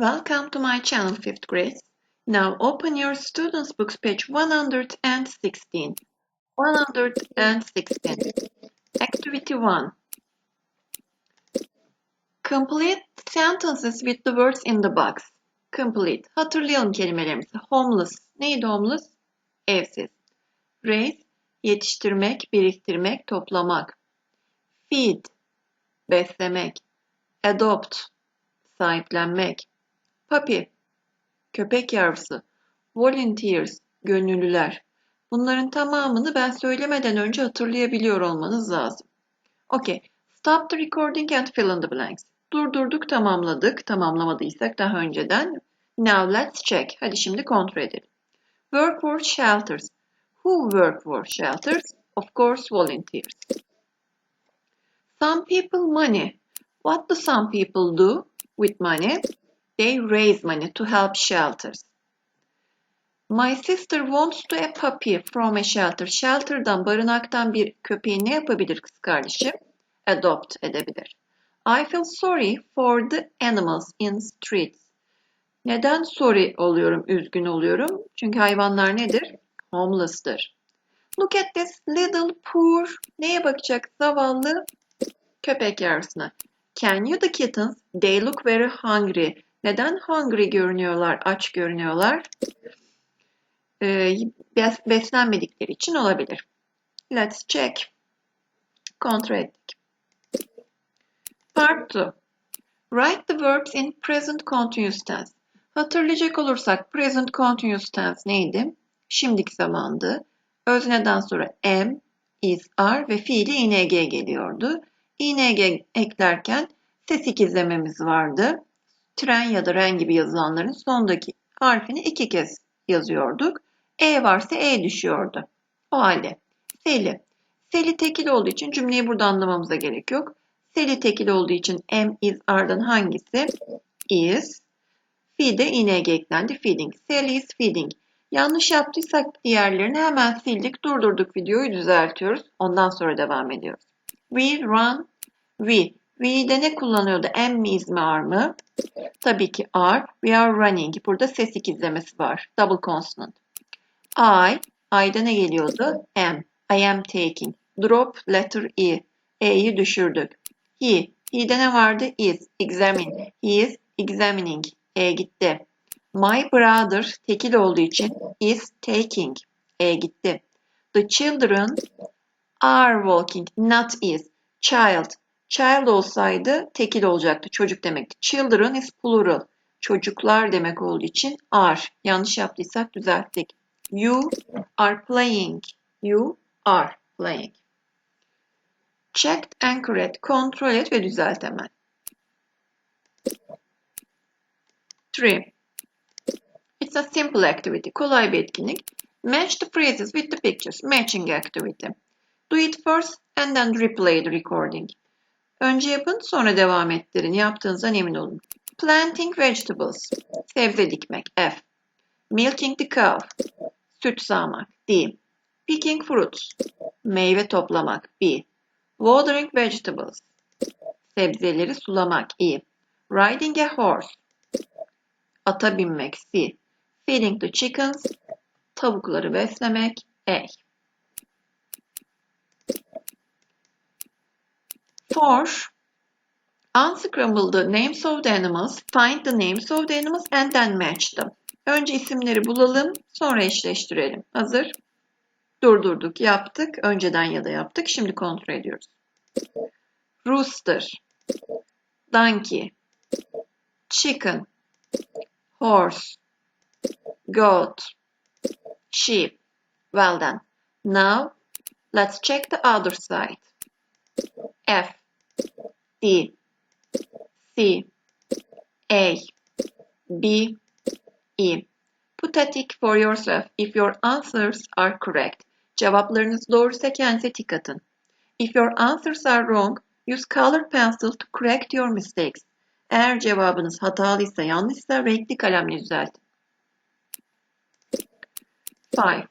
Welcome to my channel, 5th grade. Now open your students' books, page 116. 116. Activity 1. Complete sentences with the words in the box. Complete. Hatırlayalım kelimelerimizi. Homeless. Neydi homeless? Evsiz. Raise. Yetiştirmek, biriktirmek, toplamak. Feed. Beslemek. Adopt. Sahiplenmek. Puppy. Köpek yavrusu. Volunteers. Gönüllüler. Bunların tamamını ben söylemeden önce hatırlayabiliyor olmanız lazım. Okay. Stop the recording and fill in the blanks. Durdurduk, tamamladık. Tamamlamadıysak daha önceden. Now let's check. Hadi şimdi kontrol edelim. Work for shelters. Who work for shelters? Of course, volunteers. Some people money. What do some people do with money? They raise money to help shelters. My sister wants to a puppy from a shelter. Shelter'dan, barınaktan bir köpeği ne yapabilir kız kardeşim? Adopt edebilir. I feel sorry for the animals in streets. Neden sorry oluyorum, üzgün oluyorum? Çünkü hayvanlar nedir? Homeless'tır. Look at this little poor. Neye bakacak? Zavallı köpek yavrusuna. Can you the kittens? They look very hungry. Neden hungry görünüyorlar, aç görünüyorlar? Bes- beslenmedikleri için olabilir. Let's check. Kontrol ettik. Part 2. Write the verbs in present continuous tense. Hatırlayacak olursak present continuous tense neydi? Şimdiki zamandı. Özneden sonra am, is, are ve fiili ing geliyordu. ing eklerken ses ikizlememiz vardı. Tren ya da ren gibi yazılanların sondaki harfini iki kez yazıyorduk. E varsa E düşüyordu. O halde Seli. Seli tekil olduğu için cümleyi burada anlamamıza gerek yok. Seli tekil olduğu için am, is, are'dan hangisi? Is. Fi de ing eklendi. Feeding. Sally is feeding. Yanlış yaptıysak diğerlerini hemen sildik, durdurduk videoyu düzeltiyoruz. Ondan sonra devam ediyoruz. We run, we. We'de ne kullanıyordu? Am mi, is mi, are mı? Tabii ki are. We are running. Burada ses ikizlemesi var. Double consonant. I, I'da ne geliyordu? Am. I am taking. Drop letter E. E'yi düşürdük. He, he'de ne vardı? Is. Examine. He is examining. E gitti. My brother tekil olduğu için is taking. E gitti. The children are walking. Not is. Child. Child olsaydı tekil olacaktı. Çocuk demekti. Children is plural. Çocuklar demek olduğu için are. Yanlış yaptıysak düzelttik. You are playing. You are playing. Checked and correct. Kontrol et ve düzelt hemen. 3. It's a simple activity. Kolay bir etkinlik. Match the phrases with the pictures. Matching activity. Do it first and then replay the recording. Önce yapın sonra devam ettirin. Yaptığınızdan emin olun. Planting vegetables. Sebze dikmek. F. Milking the cow. Süt sağmak. D. Picking fruits. Meyve toplamak. B. Watering vegetables. Sebzeleri sulamak. E. Riding a horse. Ata binmek. C. Feeding the chickens. Tavukları beslemek. A. For unscramble the names of the animals, find the names of the animals and then match them. Önce isimleri bulalım, sonra eşleştirelim. Hazır? Durdurduk, yaptık. Önceden ya da yaptık. Şimdi kontrol ediyoruz. Rooster, donkey, chicken, horse, goat, sheep. Well done. Now, let's check the other side. F, D, C, A, B, E. Put a tick for yourself if your answers are correct. Cevaplarınız doğruysa kendinize tik atın. If your answers are wrong, use color pencil to correct your mistakes. Eğer cevabınız hatalıysa, yanlışsa renkli kalemle düzeltin. 5.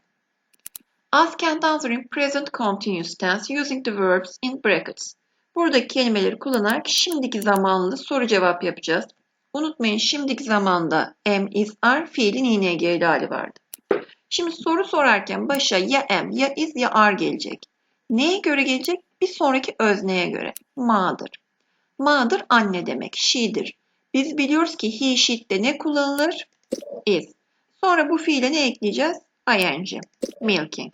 Ask and answer in present continuous tense using the verbs in brackets. Buradaki kelimeleri kullanarak şimdiki zamanlı soru cevap yapacağız. Unutmayın şimdiki zamanda am, is, are fiilin ing hali vardı. Şimdi soru sorarken başa ya am, ya is, ya are gelecek. Neye göre gelecek? Bir sonraki özneye göre. Ma'dır. Ma'dır anne demek. She'dir. Biz biliyoruz ki he, she'de ne kullanılır? Is. Sonra bu fiile ne ekleyeceğiz? ing. Milking.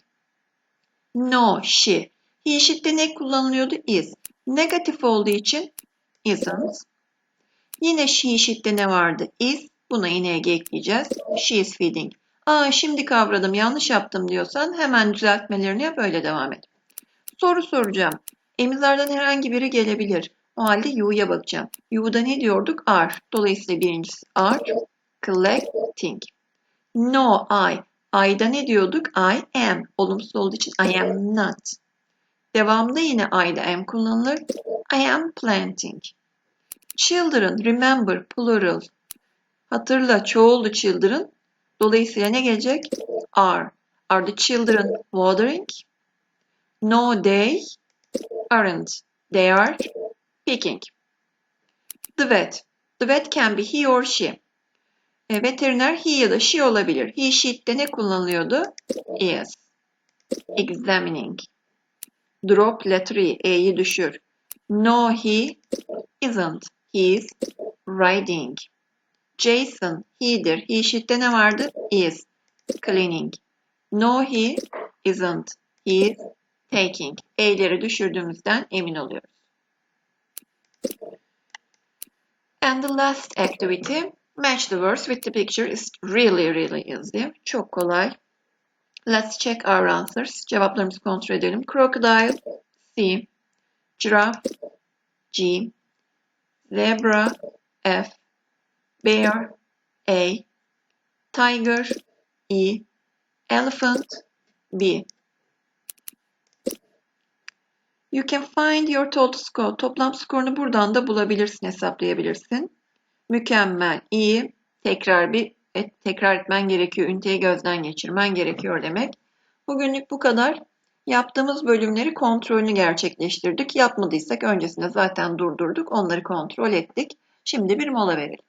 No, she. She'de ne kullanılıyordu? Is. Negatif olduğu için isn't. Yine she, she'de ne vardı? Is. Buna ing ekleyeceğiz. She is feeding. Aa şimdi kavradım yanlış yaptım diyorsan hemen düzeltmelerini yap öyle devam et. Soru soracağım. Emizlerden herhangi biri gelebilir. O halde you'ya bakacağım. You'da ne diyorduk? Are. Dolayısıyla birincisi are. Collecting. No, I. I'da ne diyorduk? I am. Olumsuz olduğu için I am not. Devamında yine I'da am kullanılır. I am planting. Children, remember, plural. Hatırla, çoğuldu children. Dolayısıyla ne gelecek? Are. Are the children watering? No, they aren't. They are picking. The vet. The vet can be he or she. E, veteriner he ya da she olabilir. He, she'de ne kullanılıyordu? Is. Examining. Drop letter'ı, e'yi düşür. No, he isn't. He is riding. Jason, he'dir. He, she'de ne vardı? Is. Cleaning. No, he isn't. He is taking. E'leri düşürdüğümüzden emin oluyoruz. And the last activity, match the words with the picture is really really easy. Çok kolay. Let's check our answers. Cevaplarımızı kontrol edelim. Crocodile, C. Giraffe, G. Zebra, F. Bear, A. Tiger, E. Elephant, B. You can find your total score. Toplam skorunu buradan da bulabilirsin, hesaplayabilirsin. Mükemmel, iyi. Tekrar bir et, tekrar etmen gerekiyor. Üniteyi gözden geçirmen gerekiyor demek. Bugünlük bu kadar. Yaptığımız bölümleri kontrolünü gerçekleştirdik. Yapmadıysak öncesinde zaten durdurduk. Onları kontrol ettik. Şimdi bir mola verelim.